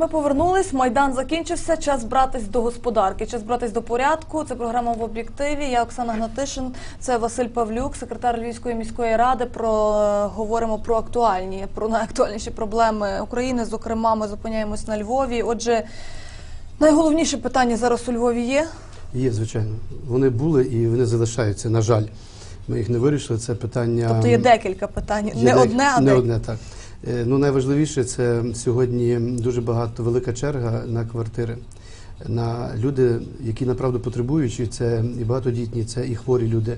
Ми повернулись, майдан закінчився. Час братись до господарки, час братись до порядку. Це програма в об'єктиві. Я Оксана Гнатишин, це Василь Павлюк, секретар Львівської міської ради. Про е, говоримо про актуальні, про найактуальніші проблеми України. Зокрема, ми зупиняємось на Львові. Отже, найголовніше питання зараз у Львові є. Є, звичайно. Вони були і вони залишаються. На жаль, ми їх не вирішили. Це питання Тобто є декілька питань, Є не дек- одне, а не декілька. одне, так. Е, Ну, найважливіше це сьогодні дуже багато велика черга на квартири. На люди, які направду потребуючі, це і багатодітні, це і хворі люди,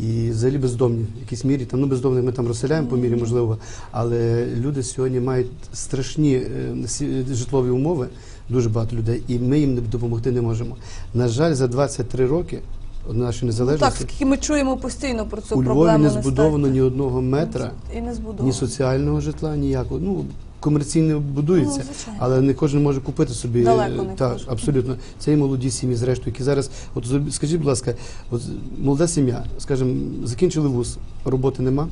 і взагалі бездомні в якійсь мірі. Там ну бездомних ми там розселяємо по мірі можливо, але люди сьогодні мають страшні е, житлові умови, дуже багато людей, і ми їм допомогти не можемо. На жаль, за 23 роки нашої Ну, так, незалежності скільки ми чуємо постійно про цю у проблему. Львові не збудовано ні одного метра. і не. Ні соціального житла, ніякого. Ну, комерційне будується, Ну, але не кожен може купити собі. Далеко е, не так, кожен. абсолютно. Це і молоді сім'ї, зрештою, які зараз, от скажіть, будь ласка, от молода сім'я, скажімо, закінчили вуз, роботи нема,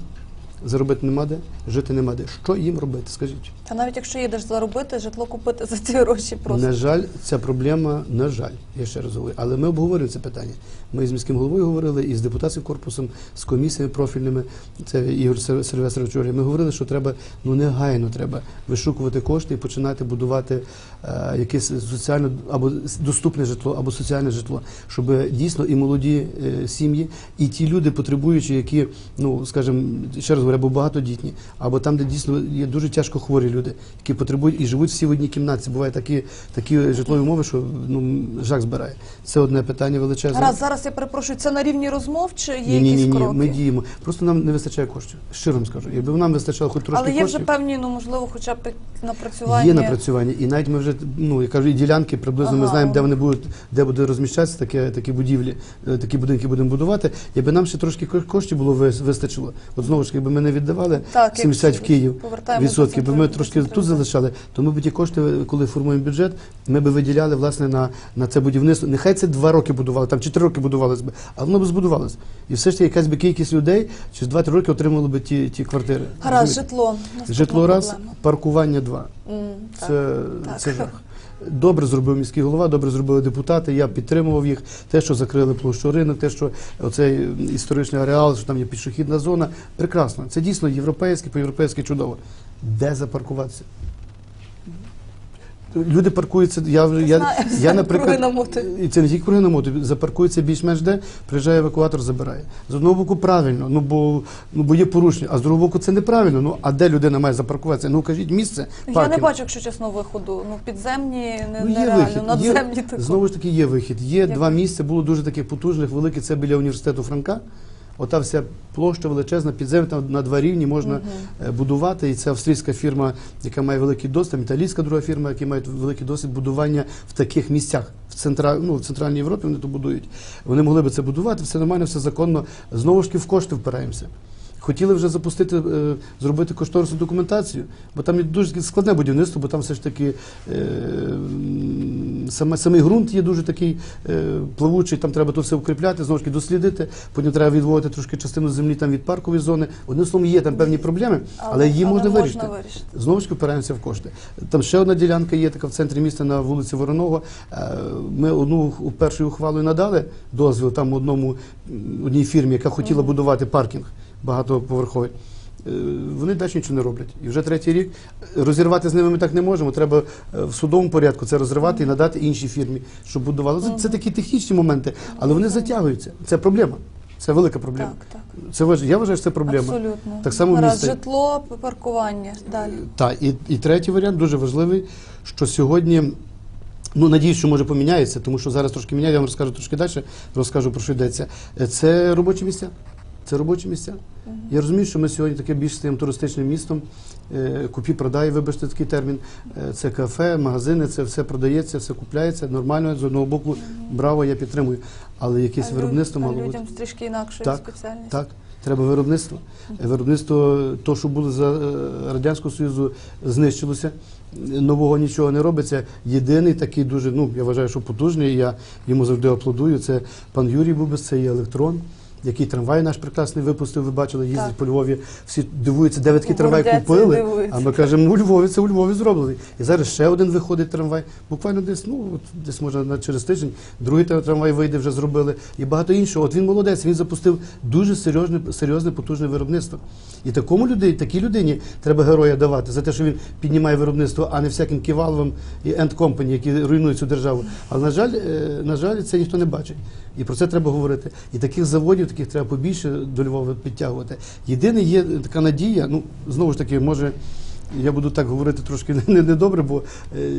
заробити нема де, жити нема де. Що їм робити? Скажіть. Та навіть якщо їдеш заробити, житло купити за ці гроші просто. На жаль, ця проблема, на жаль, я ще раз говорю, але ми обговорюємо це питання. Ми з міським головою говорили, і з депутатським корпусом, з комісіями профільними. Це Ігор Сер- Сильвестрович вчора. Ми говорили, що треба ну негайно треба вишукувати кошти і починати будувати е, якесь соціально або доступне житло, або соціальне житло, щоб дійсно і молоді е, сім'ї, і ті люди, потребуючі, які, ну скажімо, ще раз говорю, або багатодітні, або там, де дійсно є дуже тяжко хворі люди, які потребують і живуть всі в одній кімнаті. Бувають такі, такі житлові умови, що ну жах збирає. Це одне питання величезне. Гаразд, зараз я перепрошую, це на рівні розмов чи є Ні, ні, якісь ні, ні. кроки? Ми діємо. Просто нам не вистачає коштів. Щиро вам скажу. Якби нам вистачало хоч трошки Але є вже коштів. певні, ну можливо, хоча б напрацювання. Є напрацювання, і навіть ми вже ну я кажу, і ділянки приблизно ми знаємо, де вони будуть, де буде розміщатися таке, такі будівлі, е, такі будинки будемо будувати. Якби нам ще трошки коштів було вистачило. От знову ж якби ми не віддавали Так, 70 в Київ відсотків, бо ми трошки тут залишали, то ми б ті кошти, коли формуємо бюджет, ми б виділяли власне на, на це будівництво. Нехай це два роки будували, там чотири роки будувалось би, а воно б збудувалось. І все ж таки якась би кількість людей через 2-3 роки отримали б ті, ті квартири. Гаразд, житло. Житло раз, проблема. паркування два. Так. Це, так. це жах. Добре зробив міський голова, добре зробили депутати. Я підтримував їх. Те, що закрили площу ринок, те, що оцей історичний ареал, що там є пішохідна зона. Прекрасно. Це дійсно європейське, по-європейськи чудово. Де запаркуватися? Люди паркуються. Я вже я, я, наприклад, і це не тільки круги намотують, запаркуються більш-менш де, приїжджає евакуатор, забирає. З одного боку правильно, ну бо ну бо є порушення, а з другого боку це неправильно. Ну а де людина має запаркуватися? Ну кажіть місце. Я не бачу, якщо чесно, виходу. Ну, підземні не, Ну, є нереально, вихід. надземні Є, знову ж таки, є вихід. Є, Є два місця, було дуже таких потужних, великих. Це біля університету Франка. Ота вся площа величезна, підземна там на два рівні можна е, будувати. І це австрійська фірма, яка має великий досвід, там італійська друга фірма, яка має великий досвід будування в таких місцях. В, центра, ну, в Центральній Європі вони то будують. Вони могли би це будувати, все нормально, все законно. Знову ж таки в кошти впираємося. Хотіли вже запустити, е, зробити кошторисну документацію, бо там є дуже складне будівництво, бо там все ж таки е, саме, самий ґрунт є дуже такий е, плавучий, там треба то все укріпляти, знову ж таки дослідити, потім треба відводити трошки частину землі там від паркової зони. Одним словом, є там певні проблеми, але, її можна, вирішити. вирішити. Знову ж таки впираємося в кошти. Там ще одна ділянка є така в центрі міста на вулиці Вороного. Е, Ми одну у першою ухвалою надали дозвіл там одному одній фірмі, яка хотіла будувати паркінг багатоповерховий. Е, Вони далі нічого не роблять. І вже третій рік розірвати з ними ми так не можемо. Треба е, в судовому порядку це розривати і надати іншій фірмі, щоб будували. Це, це такі технічні моменти, але вони затягуються. Це проблема. Це велика проблема. Так, так. Це важ- я вважаю, що це проблема. Абсолютно. Так само Гаразд, житло, паркування. Далі. Так, і, і третій варіант дуже важливий, що сьогодні. Ну, надіюсь, що може поміняється, тому що зараз трошки міняє, я вам розкажу трошки далі, розкажу про що йдеться. Е, Це робочі місця. Це робочі місця. Я розумію, що ми сьогодні таке більш стаємо туристичним містом. Е, Купі-продай, вибачте такий термін. Е, Це кафе, магазини, це все продається, все купляється. Нормально, з одного боку, браво, я підтримую. Але якесь А виробництво люд- мало бути. людям трішки інакшої Так, спеціальності. Так, треба виробництво. Виробництво, то, що було за е, Радянського Союзу, знищилося. Нового нічого не робиться. Єдиний такий дуже, ну я вважаю, що потужний. Я йому завжди аплодую. Це пан Юрій Бубес, це є електрон. Який трамвай наш прекрасний випустив, ви бачили, їздять Так. по Львові. Всі дивуються, де ви такий трамвай купили. дивуються. А ми кажемо, у Львові, це у Львові зроблений. І зараз ще один виходить трамвай. Буквально десь, ну от десь може на через тиждень, другий трамвай вийде, вже зробили. І багато іншого. От він молодець, він запустив дуже серйозне, серйозне потужне виробництво. І такому людині, такій людині треба героя давати за те, що він піднімає виробництво, а не всяким ківаловим і енд компані, які руйнують цю державу. Але на жаль, е, на жаль, це ніхто не бачить. І про це треба говорити. І таких заводів, таких треба побільше до Львова підтягувати. Єдине є така надія, ну знову ж таки, може. Я буду так говорити трошки не- недобре, бо е,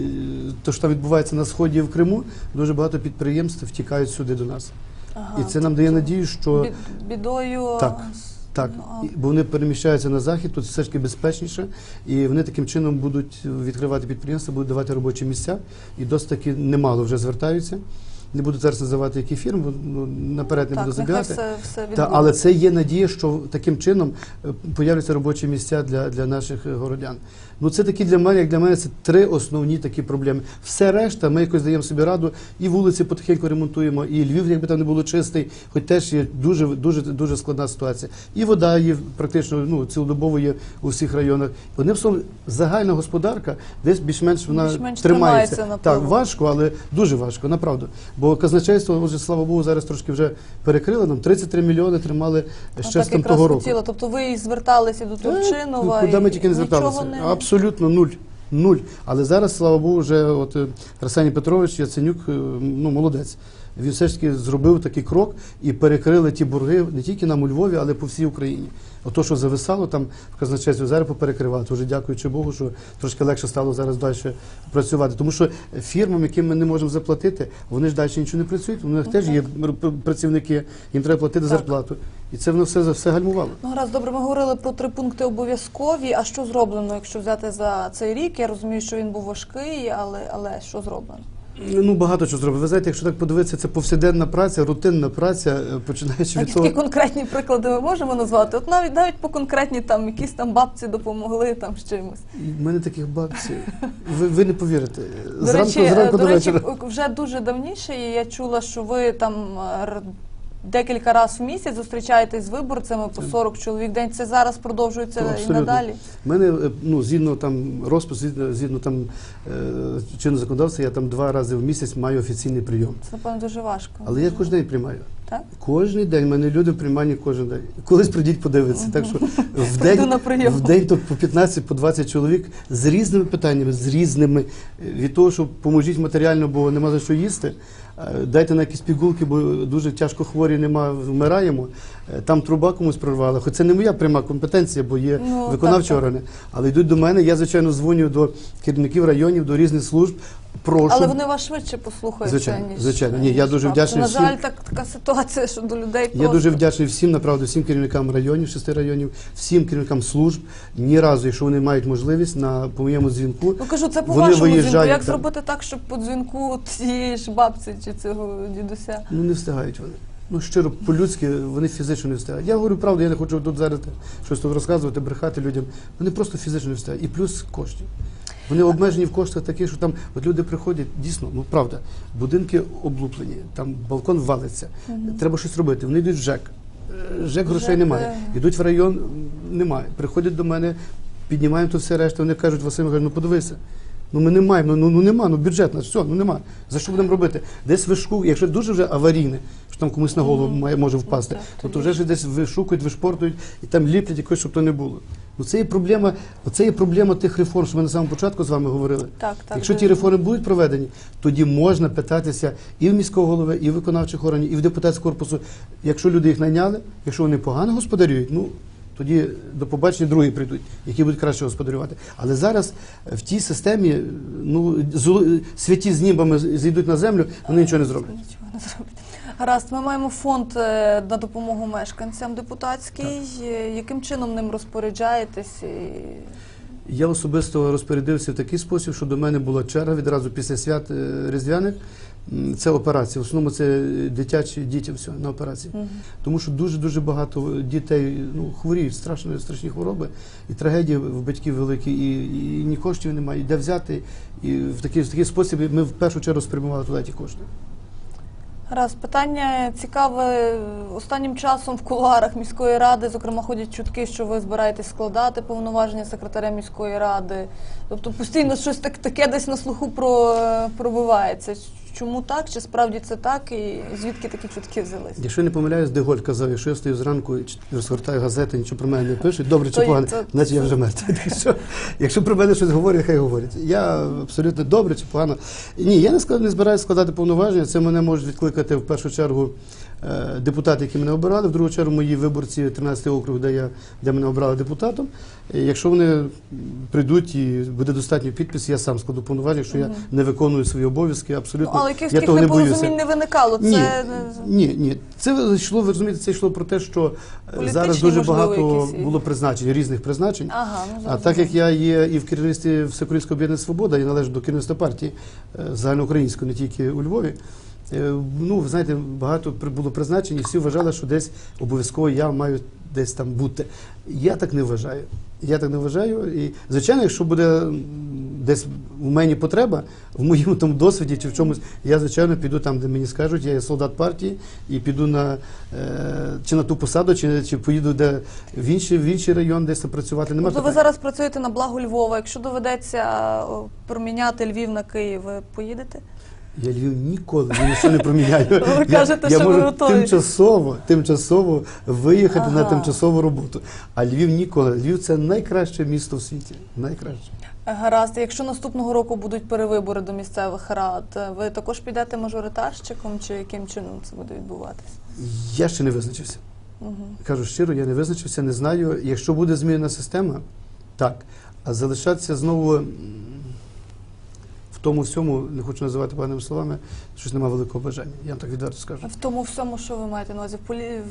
то, що там відбувається на сході і в Криму, дуже багато підприємств втікають сюди до нас. Ага. І це нам дає надію, що бідою. Так. Так, бо вони переміщаються на захід, тут все ж таки безпечніше, і вони таким чином будуть відкривати підприємства, будуть давати робочі місця, і досить таки немало вже звертаються. Не буду зараз називати які фірми, ну, наперед не так, буду забігати. все, все Та, але це є надія, що таким чином е, появляться робочі місця для, для наших е, городян. Ну це такі для мене, як для мене, це три основні такі проблеми. Все решта, ми якось даємо собі раду, і вулиці потихеньку ремонтуємо, і Львів, якби там не було чистий, хоч теж є дуже дуже дуже складна ситуація. І вода є практично ну цілодобово є у всіх районах. Одним словом, загальна господарка десь більш-менш вона Більш-менш тримається. тримається так, важко, але дуже важко, направду. Бо казначейство, отже, слава Богу, зараз трошки вже перекрило нам 33 мільйони тримали ще з того року. Тобто ви зверталися до Турчинова. Куди ми тільки не зверталися? не- Абсолютно нуль. Нуль. Але зараз, слава Богу, вже от е, Арсеній Петрович Яценюк, е, ну молодець. Він все ж таки зробив такий крок і перекрили ті борги не тільки нам у Львові, але по всій Україні. Ото, що зависало там в казначействі, зараз поперекривати. Уже дякуючи Богу, що трошки легше стало зараз далі працювати. Тому що фірмам, яким ми не можемо заплатити, вони ж далі нічого не працюють. У них теж є працівники, їм треба платити зарплату. І це воно все, все гальмувало. Ну, гаразд, добре, ми говорили про три пункти обов'язкові. А що зроблено, якщо взяти за цей рік? Я розумію, що він був важкий, але, але що зроблено? Ну, багато чого зробив. Ви знаєте, якщо так подивитися, це повсякденна праця, рутинна праця, е, починаючи від Які того. конкретні приклади ми можемо назвати? От навіть навіть по конкретні там якісь там бабці допомогли там з чимось. У мене таких бабців. Ви, ви не повірите. До речі, зранку до до речі, вечора. вже дуже давніше, я чула, що ви там е, декілька разів в місяць зустрічаєтесь з виборцями по 40 чоловік в день. Це зараз продовжується Ну, і надалі. У мене е, ну, згідно там розпис, згідно, згідно там е, чинного законодавства, я там два рази в місяць маю офіційний прийом. Це напевно дуже важко. Але я кожен день приймаю. так? Кожен день, в мене люди в прийманні кожен день. Колись прийдіть подивитися. Так що в день, в день то по 15, по 20 чоловік з різними питаннями, з різними. Е, Від того, що поможіть матеріально, бо нема за що їсти. Е, Дайте на якісь пігулки, бо дуже тяжко хворі нема, вмираємо. Е, Там труба комусь прорвала. Хоч це не моя пряма компетенція, бо є Ну, виконавчі органи. Але йдуть до мене. Я, звичайно, дзвоню до керівників районів, до різних служб. Прошу. Але вони вас швидше послухають. Звичайно, ніж звичайно. Ні, я дуже вдячний На всім. жаль, так така ситуація, що до людей Я дуже вдячний всім, направду, всім керівникам районів, шести районів, всім керівникам служб. Ні разу, якщо вони мають можливість, на по моєму дзвінку. Ну кажу, це по вашому дзвінку. Як там. зробити так, щоб по дзвінку цієї ж бабці чи цього дідуся? Ну не встигають вони. Ну щиро, по-людськи, вони фізично не встигають. Я говорю правду, я не хочу тут зараз щось тут розказувати, брехати людям. Вони просто фізично не встигають. І плюс коштів. Вони обмежені в коштах такі, що там от люди приходять, дійсно, ну правда, будинки облуплені, там балкон валиться, треба щось робити. Вони йдуть в ЖЕК. Е, ЖЕК грошей ЖЕК, немає. е. Йдуть в район, немає. Приходять до мене, піднімаємо тут все решта. Вони кажуть, Василь Михайлович, ну подивися. Ну ми не маємо, ну, ну нема, ну бюджет наш, все, ну нема. За що будемо робити? Десь вишку, якщо дуже вже аварійне, що там комусь на голову має, може впасти, то, то вже ж десь вишукують, вишпортують і там ліплять якось, щоб то не було. Ну це є проблема, це є проблема тих реформ, що ми на самому початку з вами говорили. Так, так. Якщо ті реформи будуть проведені, тоді можна питатися і в міського голови, і в виконавчих органів, і в депутатського корпусу. Якщо люди їх найняли, якщо вони погано господарюють, ну тоді до побачення другі прийдуть, які будуть краще господарювати. Але зараз е, в тій системі ну золо- святі з нібами зійдуть на землю, вони нічого не зроблять. Нічого не зроблять. Гаразд, ми маємо фонд е, на допомогу мешканцям депутатський. Так. Яким чином ним розпоряджаєтесь? Я особисто розпорядився в такий спосіб, що до мене була черга відразу після свят е, різдвяних. Це операції. В основному це дитячі діти все на операції. Мгм. Тому що дуже дуже багато дітей ну, хворіють, страшно, страшні хвороби, і трагедії в батьків великі, і, і ні коштів немає, і де взяти. І в такий, в такий спосіб ми в першу чергу спрямували туди ті кошти. Раз питання цікаве. Останнім часом в кулуарах міської ради, зокрема, ходять чутки, що ви збираєтесь складати повноваження секретаря міської ради. Тобто постійно щось так, таке десь на слуху про, пробивається. Чому так? Чи справді це так? І звідки такі чутки взялись? Якщо не помиляюсь, Деголь казав, якщо я стою зранку і розгортаю газети, нічого про мене не пишуть, добре чи погано, значить я вже мертвий. Якщо про мене щось говорять, хай говорять. Я абсолютно добре чи погано. Ні, я не збираюся складати повноваження. Це мене можуть відкликати в першу чергу депутати, які мене обирали, в другу чергу мої виборці 13 округ, де я де мене обрали депутатом. Якщо вони прийдуть і буде достатньо підписів, я сам складу повноваження, якщо я не виконую свої обов'язки, Ну, абсолютно але якихось таких не непорозумінь не виникало. Це Ні, ні, ні. Це йшло, ви розумієте, це йшло про те, що е, Політичні, зараз дуже багато якісь було призначень, різних призначень. Ага, ну, А так як я є і в керівництві Всеукраїнського об'єднання Свобода, я належу до керівництва партії е, загальноукраїнської, не тільки у Львові. Е, Ну, знаєте, багато було призначень, і всі вважали, що десь обов'язково я маю десь там бути. Я так не вважаю. Я так не вважаю. І, звичайно, якщо буде десь у мені потреба, в моєму тому досвіді чи в чомусь, я, звичайно, піду там, де мені скажуть, я є солдат партії, і піду на е, чи на ту посаду, чи, чи поїду де в інший, в інший район, десь працювати. Нема Тобто ви зараз працюєте на благо Львова. Якщо доведеться проміняти Львів на Київ, ви поїдете? Я Львів ніколи ні на що не проміняю. Ви я, кажете, я що ви готові. тимчасово, тимчасово виїхати на тимчасову роботу. А Львів ніколи. Львів це найкраще місто в світі. Найкраще. Гаразд, якщо наступного року будуть перевибори до місцевих рад, ви також підете мажоритарщиком чи яким чином це буде відбуватися? Я ще не визначився. Угу. Кажу щиро, я не визначився, не знаю. Якщо буде змінена система, так. А залишатися знову тому всьому, не хочу називати поганими словами, щось немає великого бажання. Я вам так відверто скажу. В тому всьому, що ви маєте на увазі, полі...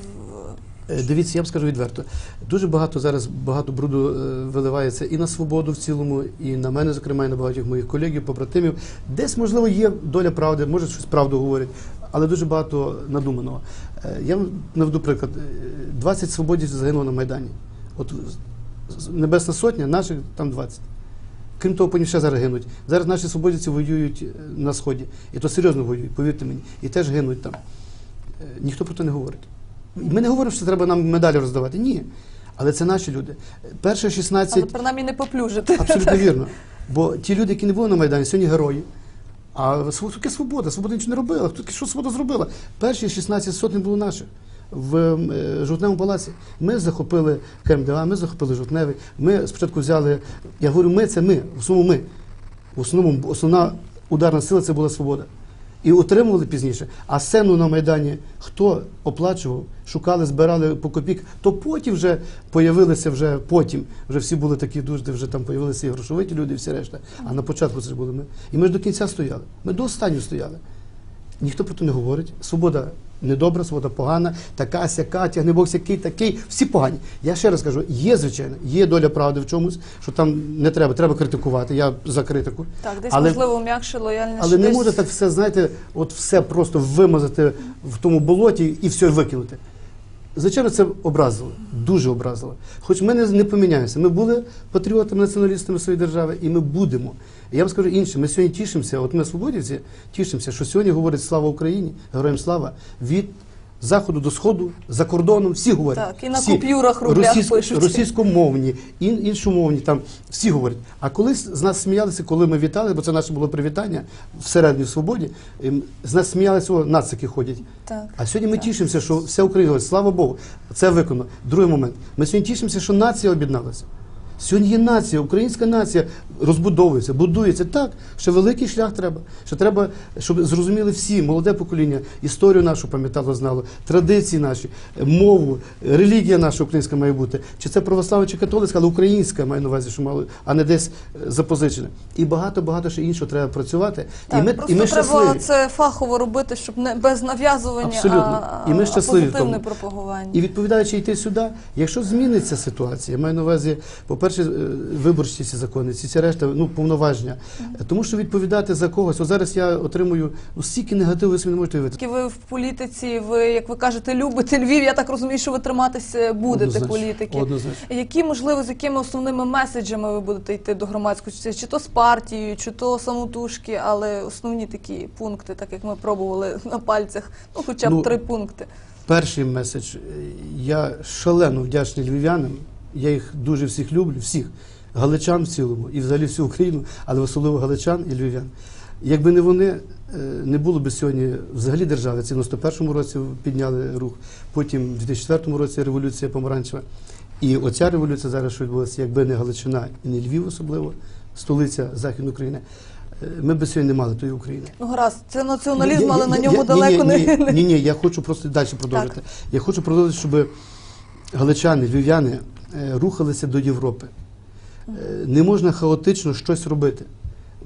Е, Дивіться, я вам скажу відверто. Дуже багато зараз багато бруду е, виливається і на свободу в цілому, і на мене, зокрема, і на багатьох моїх колегів, побратимів. Десь, можливо, є доля правди, може щось правду говорять, але дуже багато надуманого. Е, Я вам наведу приклад. Е, 20 свободівців загинуло на Майдані. От Небесна Сотня, наших там 20. Крім того, потім ще зараз гинуть. Зараз наші свободівці воюють е, на Сході. І то серйозно воюють, повірте мені. І теж гинуть там. Е, Ніхто про це не говорить. Ми не говоримо, що треба нам медалі роздавати. Ні. Але це наші люди. Перше 16 але принаймні не поплюжити. Абсолютно вірно. Бо ті люди, які не були на Майдані, сьогодні герої. А таке свобода, свобода нічого не робила. Хто що свобода зробила? Перші 16 сотень було наших в е, Жовтневому палаці. Ми захопили КМДА, ми захопили Жовтневий. Ми спочатку взяли. Я говорю, ми це ми, в основному ми. В основному основна ударна сила це була свобода. І отримували пізніше. А сцену на Майдані хто оплачував, шукали, збирали по копік, то потім вже появилися вже потім. Вже всі були такі дуже, вже там появилися і грошовиті люди, і всі решта. А на початку це ж були ми. І ми ж до кінця стояли. Ми до останнього стояли. Ніхто про це не говорить. Свобода недобра, свобода погана, така сяка, тягне Бог сякий, такий. Всі погані. Я ще раз кажу, є, звичайно, є доля правди в чомусь, що там не треба, треба критикувати. Я за критику. Так, десь Але- можливо м'якше лояльніше. Але не десь- може так все, знаєте, от все просто вимазати в тому болоті і все викинути. Звичайно, це образило, дуже образило. Хоч ми не, не поміняємося. Ми були патріотами, націоналістами своєї держави, і ми будемо. Я вам скажу інше, ми сьогодні тішимося, от ми свободівці тішимося, що сьогодні говорить слава Україні, героям слава від заходу до сходу, за кордоном, всі говорять. Так, і на всі. купюрах, рублях пишуть. Російськомовні, ін, іншомовні, там всі говорять. А колись з нас сміялися, коли ми вітали, бо це наше було привітання в свободі. ем, З нас сміялися, о, нацики ходять. Так. А сьогодні ми тішимося, що вся Україна, слава Богу, це виконано. Другий момент. Ми сьогодні тішимося, що нація об'єдналася. Сьогодні є нація, українська нація розбудовується, будується так, що великий шлях треба. Що треба, щоб зрозуміли всі, молоде покоління, історію нашу пам'ятало, знало, традиції наші, мову, релігія наша українська має бути. Чи це православна, чи католицька, але українська має на увазі, що мало, а не десь е, запозичена. І багато-багато ще іншого треба працювати. Так, і ми, просто і ми треба щасливі. це фахово робити, щоб не без нав'язування, Абсолютно. а, І ми щасливі в позитивне тому. пропагування. І відповідаючи йти сюди, якщо зміниться ситуація, я маю на увазі, по-перше, по-перше, е, виборчі ці закони, ці, ці решта, ну, повноваження. Тому що відповідати за когось, от зараз я отримую ну, стільки негативу, ви собі не можете. Тільки ви в політиці, ви, як ви кажете, любите Львів. Я так розумію, що ви триматися будете Однозначно, політики. Однозначно. Які, можливо, з якими основними меседжами ви будете йти до громадськості? Чи то з партією, чи то самотужки, але основні такі пункти, так як ми пробували на пальцях, ну хоча б Ну, три пункти. Перший меседж. Я шалено вдячний львів'янам. Я їх дуже всіх люблю, всіх галичан в цілому і взагалі всю Україну, але особливо галичан і львів'ян. Якби не вони, е, не було б сьогодні взагалі держави. Це в 91-му році підняли рух, потім в 2004 році революція помаранчева. І оця революція зараз, що відбулася, якби не Галичина і не Львів особливо, столиця Західної України, е, ми б сьогодні не мали тої України. Ну гаразд, це націоналізм, але я- на ньому я- далеко ні, не. ні, ні, ні, я хочу просто далі продовжити. Я хочу продовжити, щоб галичани, львів'яни рухалися до Європи. Е, Не можна хаотично щось робити.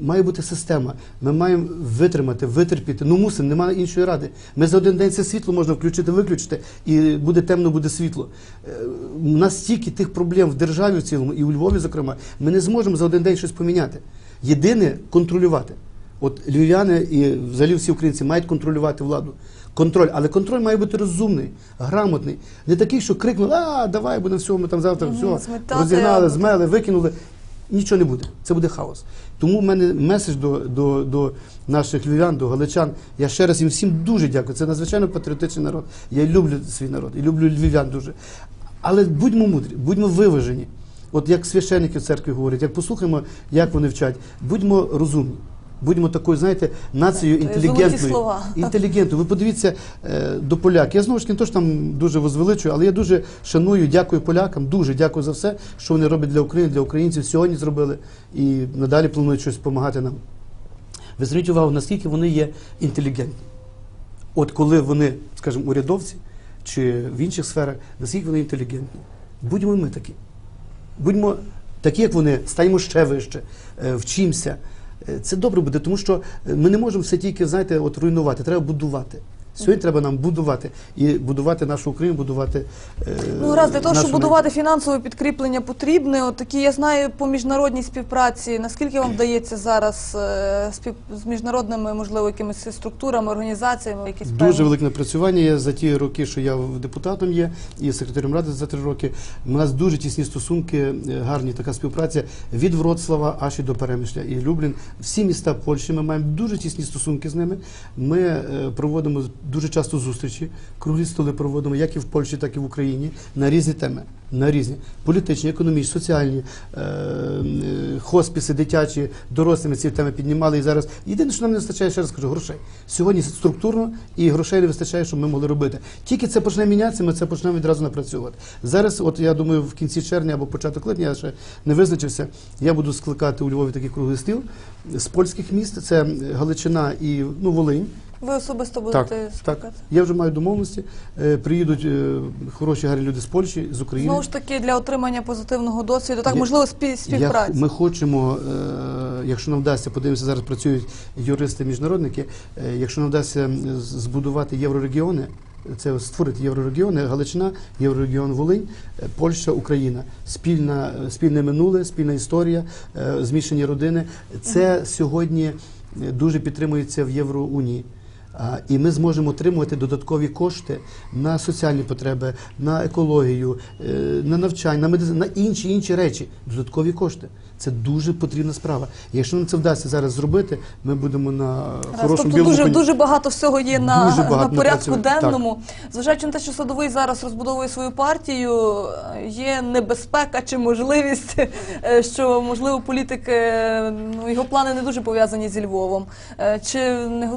Має бути система. Ми маємо витримати, витерпіти. Ну мусимо, немає іншої ради. Ми за один день це світло можна включити, виключити, і буде темно, буде світло. Е, У нас стільки тих проблем в державі в цілому, і у Львові, зокрема, ми не зможемо за один день щось поміняти. Єдине контролювати. От львів'яни і взагалі всі українці мають контролювати владу. Контроль, але контроль має бути розумний, грамотний, не такий, що крикнули, а давай будемо всього, ми там завтра зметати, розігнали, змели, викинули. Нічого не буде. Це буде хаос. Тому в мене меседж до, до, до наших львів'ян, до галичан. Я ще раз їм всім дуже дякую. Це надзвичайно патріотичний народ. Я люблю свій народ і люблю львів'ян дуже. Але будьмо мудрі, будьмо виважені. От як священники в церкві говорять, як послухаємо, як вони вчать, будьмо розумні. Будьмо такою, знаєте, нацією інтелігентною. Інтелігентною. Ви подивіться е, до поляків. Я знову ж таки не то, що там дуже возвеличую, але я дуже шаную, дякую полякам, дуже дякую за все, що вони роблять для України, для українців. Сьогодні зробили і надалі планують щось допомагати нам. Ви зверніть увагу, наскільки вони є інтелігентні. От коли вони, скажімо, урядовці чи в інших сферах, наскільки вони інтелігентні. Будьмо ми такі. Будьмо такі, як вони, станьмо ще вище, е, вчимося. Е, Це добре буде, тому що е, ми не можемо все тільки, знаєте, от руйнувати, треба будувати. Сьогодні треба нам будувати і будувати нашу Україну, будувати. е, Ну, раз для того, щоб будувати фінансове підкріплення, потрібне. От такі я знаю по міжнародній співпраці. Наскільки вам вдається зараз е, спів з міжнародними, можливо, якимись структурами, організаціями, якісь Дуже певні? велике напрацювання є за ті роки, що я депутатом є, і секретарем ради за три роки. У нас дуже тісні стосунки, е, гарні така співпраця від Вроцлава аж і до Перемишля і Люблін. Всі міста Польщі ми маємо дуже тісні стосунки з ними. Ми е, проводимо дуже часто зустрічі, круглі столи проводимо як і в Польщі, так і в Україні на різні теми. На різні політичні, економічні, соціальні, е, е, хосписи, дитячі, дорослі ми ці теми піднімали. І зараз єдине, що нам не вистачає, ще раз кажу, грошей. Сьогодні структурно і грошей не вистачає, щоб ми могли робити. Тільки це почне мінятися, ми це почнемо відразу напрацьовувати. Зараз, от я думаю, в кінці червня або початок липня, я ще не визначився. Я буду скликати у Львові такий круглий стіл з польських міст. Це Галичина і ну, Волинь. Ви особисто будете так. спілкуватися? Я вже маю домовленості. Е, Приїдуть е, хороші гарні люди з Польщі, з України. Знову ж таки, для отримання позитивного досвіду, так Я- можливо, спі- співпраці. Я, ми хочемо, е, якщо нам вдасться, подивимося, зараз працюють юристи-міжнародники, якщо нам вдасться збудувати єврорегіони, це створити єврорегіони, Галичина, єврорегіон Волинь, Польща, Україна, спільна, спільне минуле, спільна історія, змішані родини. Це сьогодні дуже підтримується в Євроунії. І ми зможемо отримувати додаткові кошти на соціальні потреби, на екологію, е, на навчання, на медицину, на інші інші речі. Додаткові кошти. Це дуже потрібна справа. Якщо нам це вдасться зараз зробити, ми будемо на Раз, хорошому тобто білому дуже, коні. дуже багато всього є на, багато на порядку денному. Зважаючи на те, що садовий зараз розбудовує свою партію, є небезпека чи можливість, е, що можливо політик е, ну, його плани не дуже пов'язані зі Львовом. Е, Чи не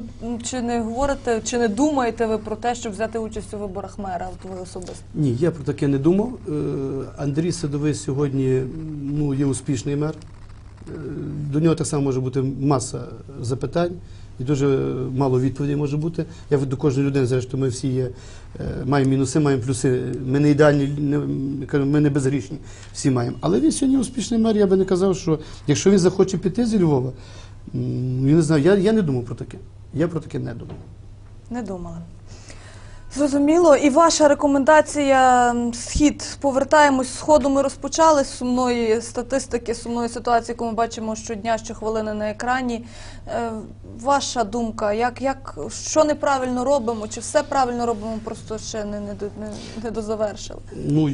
чи не говорите, чи не думаєте ви про те, щоб взяти участь у виборах мера? От ви особисто? Ні, я про таке не думав. Андрій Садовий сьогодні ну, є успішний мер. Е, До нього так само може бути маса запитань і дуже мало відповідей може бути. Я до кожної людини, зрештою, ми всі є, е, маємо мінуси, маємо плюси. Ми не ідеальні, ми не безгрішні, всі маємо. Але він сьогодні успішний мер, я би не казав, що якщо він захоче піти зі Львова, я не знаю, я, я не думав про таке. Я про таке не думав. Не думали. Зрозуміло. І ваша рекомендація схід. Повертаємось сходу. Ми розпочали з сумної статистики, сумної ситуації, яку ми бачимо щодня, щохвилини на екрані. Е, Ваша думка, як, як що неправильно робимо, чи все правильно робимо, просто ще не, не, не, не дозавершили? Ну,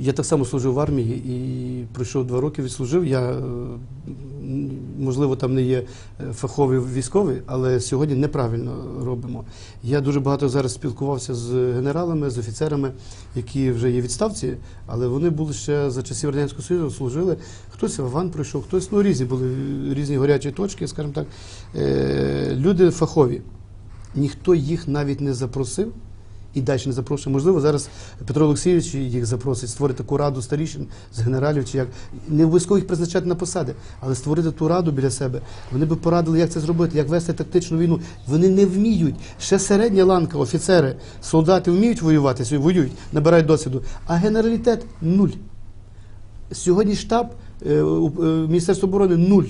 я так само служив в армії і пройшов два роки, відслужив. Я, е, можливо, там не є е, фаховий військовий, але сьогодні неправильно робимо. Я дуже багато зараз спілкувався з генералами, з офіцерами, які вже є відставці, але вони були ще за часів Радянського Союзу, служили. Хтось в Аван пройшов, хтось ну, різні були, різні горячі точки, скажімо так. Е, Люди фахові. Ніхто їх навіть не запросив і далі не запрошує. Можливо, зараз Петро Олексійович їх запросить створити таку раду старішин з генералів чи як. Не обов'язково їх призначати на посади, але створити ту раду біля себе. Вони би порадили, як це зробити, як вести тактичну війну. Вони не вміють. Ще середня ланка, офіцери, солдати вміють воювати, воюють, набирають досвіду, а генералітет нуль. Сьогодні штаб е, е, Міністерства оборони нуль.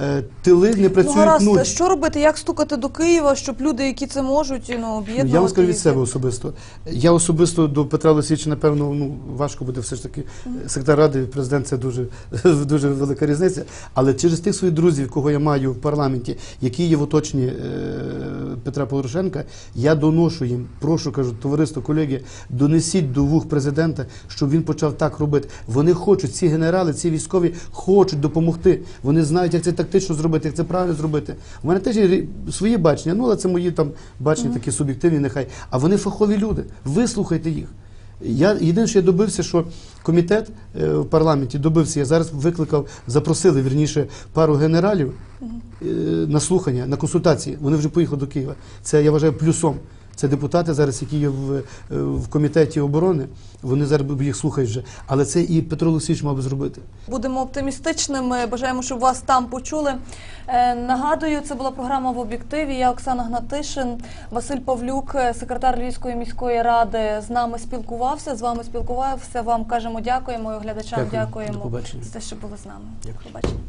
Е, Тили не Ну, гаразд, нуль. що робити? Як стукати до Києва, щоб люди, які це можуть, ну, об'єднувати? Я вам скажу від себе особисто. Я особисто до Петра Олексійовича, напевно, ну важко буде все ж таки. Секретар ради, президент це дуже, дуже велика різниця. Але через тих своїх друзів, кого я маю в парламенті, які є в оточенні е, Петра Порошенка, я доношу їм, прошу, кажу, товариство, колеги, донесіть до вух президента, щоб він почав так робити. Вони хочуть, ці генерали, ці військові хочуть допомогти. Вони знають, як це тактично зробити, як це правильно зробити. У мене теж є свої бачення, ну але це мої там бачення такі суб'єктивні, нехай. А вони фахові люди. Вислухайте їх. Я єдине, що я добився, що комітет е, в парламенті добився. Я зараз викликав, запросили вірніше пару генералів е, на слухання, на консультації. Вони вже поїхали до Києва. Це я вважаю плюсом. Це депутати зараз, які є в, е, в комітеті оборони. Вони зараз їх слухають вже. Але це і Петро Олексійович мав би зробити. Будемо оптимістичними. Бажаємо, щоб вас там почули. Е, нагадую, це була програма в об'єктиві. Я Оксана Гнатишин, Василь Павлюк, е, секретар Львівської міської ради, з нами спілкувався. З вами спілкувався. Вам кажемо дякуємо. і Глядачам Дякую. дякуємо До побачення. за те, що були з нами. Дякую. Побачення.